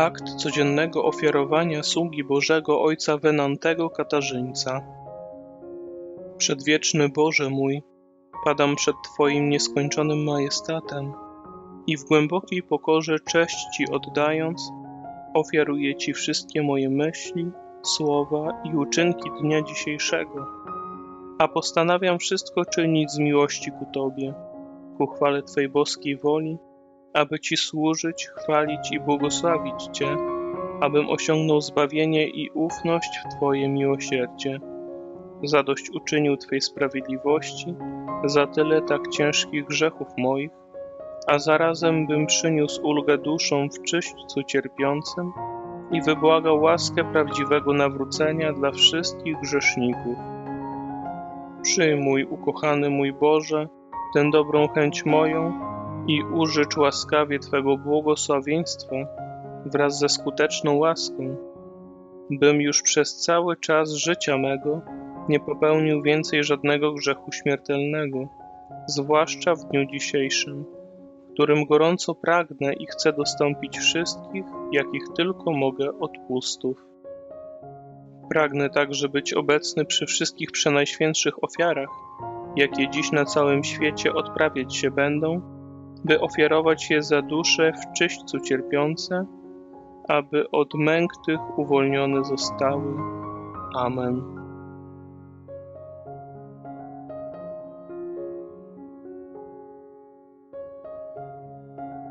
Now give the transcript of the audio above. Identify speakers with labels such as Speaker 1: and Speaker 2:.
Speaker 1: Akt codziennego ofiarowania sługi Bożego Ojca Wenantego Katarzyńca. Przedwieczny Boże mój, padam przed Twoim niskończonym majestatem i w głębokiej pokorze cześć Ci oddając, ofiaruję Ci wszystkie moje myśli, słowa i uczynki dnia dzisiejszego, a postanawiam wszystko czynić z miłości ku Tobie, ku chwale Twej boskiej woli, aby Ci służyć, chwalić i błogosławić Cię, abym osiągnął zbawienie i ufność w Twoje miłosierdzie. Zadość uczynił Twej sprawiedliwości za tyle tak ciężkich grzechów moich, a zarazem bym przyniósł ulgę duszom w czyśćcu cierpiącym i wybłagał łaskę prawdziwego nawrócenia dla wszystkich grzeszników. Przyjmuj, ukochany mój Boże, tę dobrą chęć moją i użycz łaskawie Twego błogosławieństwa wraz ze skuteczną łaską, bym już przez cały czas życia mego nie popełnił więcej żadnego grzechu śmiertelnego, zwłaszcza w dniu dzisiejszym, którym gorąco pragnę i chcę dostąpić wszystkich, jakich tylko mogę odpustów. Pragnę także być obecny przy wszystkich przenajświętszych ofiarach, jakie dziś na całym świecie odprawiać się będą, by ofiarować je za dusze w czyśćcu cierpiące, aby od męk tych uwolnione zostały. Amen.